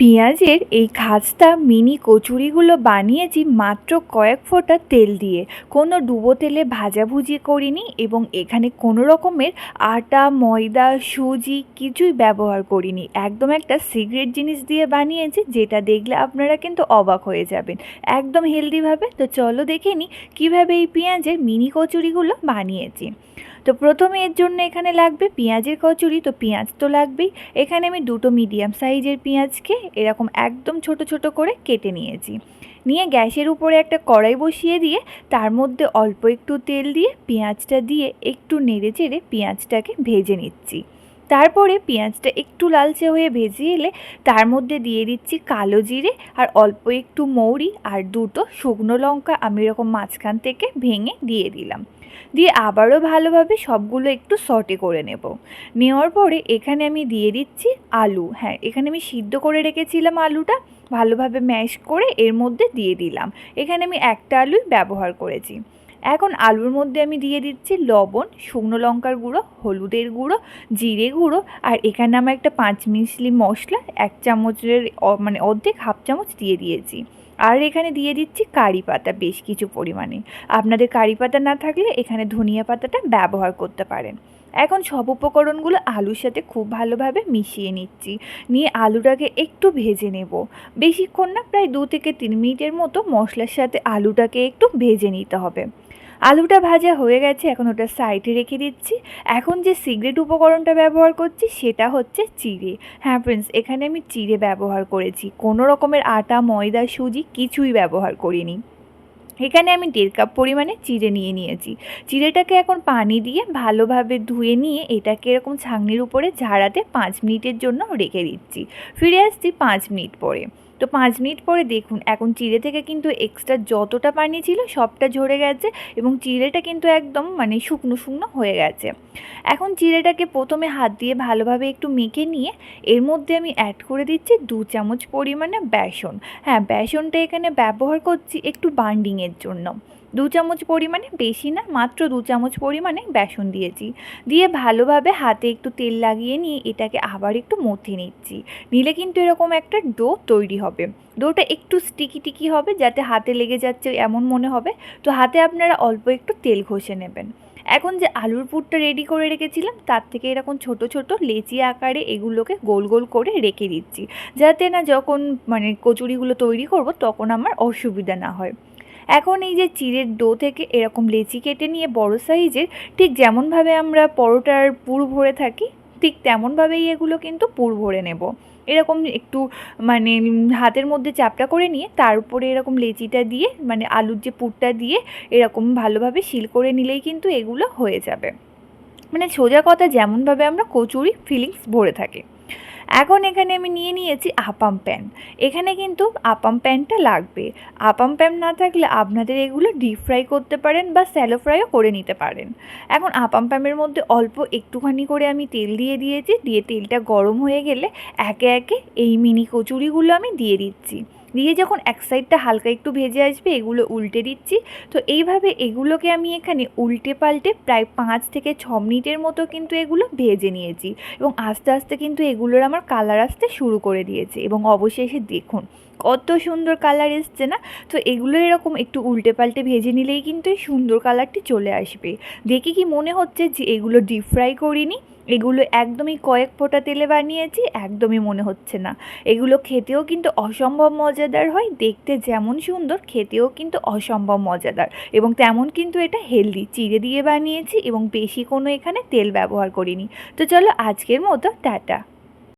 পেঁয়াজের এই খাস্তা মিনি কচুরিগুলো বানিয়েছি মাত্র কয়েক ফোঁটা তেল দিয়ে। কোনো ডুবো তেলে ভাজাভুজি করিনি এবং এখানে কোনো রকমের আটা, ময়দা, সুজি কিছুই ব্যবহার করিনি। একদম একটা সিক্রেট জিনিস দিয়ে বানিয়েছি যেটা দেখলে আপনারা কিন্তু অবাক হয়ে যাবেন। একদম হেলদিভাবে। তো চলো দেখে নিই কীভাবে এই পেঁয়াজের মিনি কচুরিগুলো বানিয়েছি। তো প্রথমে এর জন্য এখানে লাগবে পেঁয়াজের কচুরি। তো পেঁয়াজ তো লাগবেই। এখানে আমি দুটো মিডিয়াম সাইজের পেঁয়াজকে এরকম একদম ছোট ছোট করে কেটে নিয়েছি। নিয়ে গ্যাসের উপরে একটা কড়াই বসিয়ে দিয়ে, তার মধ্যে অল্প একটু তেল দিয়ে, পেঁয়াজটা দিয়ে একটু নেড়ে চেড়ে পেঁয়াজটাকে ভেজে নিচ্ছি। তারপরে পেঁয়াজটা একটু লালচে হয়ে ভেজে এলে তার মধ্যে দিয়ে দিচ্ছি কালো জিরে আর অল্প একটু মৌরি আর দুটো শুকনো লঙ্কা আমি এরকম মাঝখান থেকে ভেঙে দিয়ে দিলাম। দিয়ে আবারও ভালোভাবে সবগুলো একটু সটে করে নেব। নেওয়ার পরে এখানে আমি দিয়ে দিচ্ছি আলু। হ্যাঁ এখানে আমি সিদ্ধ করে রেখেছিলাম আলুটা, ভালোভাবে ম্যাশ করে এর মধ্যে দিয়ে দিলাম। এখানে আমি একটা আলুই ব্যবহার করেছি। এখন আলুর মধ্যে আমি দিয়ে দিচ্ছি লবণ, শুকনো লঙ্কার গুঁড়ো, হলুদের গুঁড়ো, জিরে গুঁড়ো, আর এখানে আমার একটা পাঁচ মিশলি মশলা, এক চামচের মানে অর্ধেক হাফ চামচ দিয়ে দিয়েছি। আর এখানে দিয়ে দিচ্ছি কারি পাতা, বেশ কিছু পরিমাণে। আপনাদের কারি পাতা না থাকলে এখানে ধনিয়া পাতাটা ব্যবহার করতে পারেন। এখন সব উপকরণগুলো আলুর সাথে খুব ভালোভাবে মিশিয়ে নিচ্ছি। নিয়ে আলুটাকে একটু ভেজে নেব। বেশিক্ষণ না, প্রায় দু থেকে তিন মিনিটের মতো মশলার সাথে আলুটাকে একটু ভেজে নিতে হবে। আলুটা ভাজা হয়ে গেছে, এখন ওটা সাইডে রেখে দিচ্ছি। এখন যে সিগ্রেট উপকরণটা ব্যবহার করছি, সেটা হচ্ছে চিড়ে। হ্যাঁ ফ্রেন্ডস এখানে আমি চিড়ে ব্যবহার করেছি। কোনো রকমের আটা, ময়দা, সুজি কিছুই ব্যবহার করিনি। এখানে আমি দেড় কাপ পরিমাণে চিড়ে নিয়ে নিয়েছি। চিড়েটাকে এখন পানি দিয়ে ভালোভাবে ধুয়ে নিয়ে এটাকে এরকম ছাঁকনির উপরে ঝাড়াতে পাঁচ মিনিটের জন্য রেখে দিচ্ছি। ফিরে আসছি পাঁচ মিনিট পরে। তো পাঁচ মিনিট পরে দেখুন, এখন চিড়ে থেকে কিন্তু এক্সট্রা যতটা পানি ছিল সবটা ঝরে গেছে এবং চিড়েটা কিন্তু একদম মানে শুকনো শুকনো হয়ে গেছে। এখন চিড়েটাকে প্রথমে হাত দিয়ে ভালোভাবে একটু মেখে নিয়ে এর মধ্যে আমি অ্যাড করে দিচ্ছি দু চামচ পরিমাণে বেসন। হ্যাঁ বেসনটা এখানে ব্যবহার করছি একটু বান্ডিংয়ের জন্য। দু চামচ পরিমাণে, বেশি না, মাত্র দু চামচ পরিমাণে বেসন দিয়েছি। দিয়ে ভালোভাবে হাতে একটু তেল লাগিয়ে নিয়ে এটাকে আবার একটু মথে নিচ্ছি। নিলে কিন্তু এরকম একটা ডো তৈরি হবে। ডোটা একটু স্টিকি টিকি হবে, যাতে হাতে লেগে যাচ্ছে এমন মনে হবে। তো হাতে আপনারা অল্প একটু তেল ঘষে নেবেন। এখন যে আলুর পুরটা রেডি করে রেখেছিলাম, তার থেকে এরকম ছোট ছোট লেচি আকারে এগুলোকে গোল গোল করে রেখে দিচ্ছি। যাতে না যখন মানে কচুরিগুলো তৈরি করব, তখন আমার অসুবিধা না হয়। এখন এই যে চিড়ের ডো থেকে এরকম লেচি কেটে নিয়ে বড় সাইজের, ঠিক যেমনভাবে আমরা পরোটার পুর ভরে থাকি, ঠিক তেমনভাবেই এগুলো কিন্তু পুর ভরে নেব। এরকম একটু মানে হাতের মধ্যে চাপটা করে নিয়ে তার উপরে এরকম লেচিটা দিয়ে মানে আলুর যে পুরটা দিয়ে এরকম ভালোভাবে শিল করে নিলেই কিন্তু এগুলো হয়ে যাবে। মানে সোজা কথা যেমনভাবে আমরা কচুরি ফিলিংস ভরে থাকি। এখন এখানে আমি নিয়ে নিয়েছি আপাম প্যান এখানে কিন্তু আপাম প্যানটা লাগবে। আপাম প্যান না থাকলে আপনাদের এগুলো ডিপ ফ্রাই করতে পারেন বা স্যালো ফ্রাইও করে নিতে পারেন। এখন আপাম প্যানের মধ্যে অল্প একটুখানি করে আমি তেল দিয়ে দিয়েছি। দিয়ে তেলটা গরম হয়ে গেলে একে একে এই মিনি কচুরিগুলো আমি দিয়ে দিচ্ছি। দিয়ে যখন এক সাইডটা হালকা একটু ভেজে আসবে, এগুলো উল্টে দিচ্ছি। তো এইভাবে এগুলোকে আমি এখানে উল্টে পাল্টে প্রায় পাঁচ থেকে ছ মিনিটের মতো কিন্তু এগুলো ভেজে নিয়েছি এবং আস্তে আস্তে কিন্তু এগুলোর আমার কালার আসতে শুরু করে দিয়েছে এবং অবশেষে দেখুন কত সুন্দর কালার এসছে না? তো এগুলো এরকম একটু উল্টে পাল্টে ভেজে নিলেই কিন্তু এই সুন্দর কালারটি চলে আসবে। দেখে কি মনে হচ্ছে যে এগুলো ডিপ ফ্রাই করিনি? এগুলো একদমই কয়েক ফোঁটা তেলে বানিয়েছি, একদমই মনে হচ্ছে না। এগুলো খেতেও কিন্তু অসম্ভব মজাদার হয়, দেখতে যেমন সুন্দর, খেতেও কিন্তু অসম্ভব মজাদার। এবং তেমন কিন্তু এটা হেলদি চিড়ে দিয়ে বানিয়েছি এবং বেশি কোনো এখানে তেল ব্যবহার করিনি। তো চলো আজকের মতো, টাটা।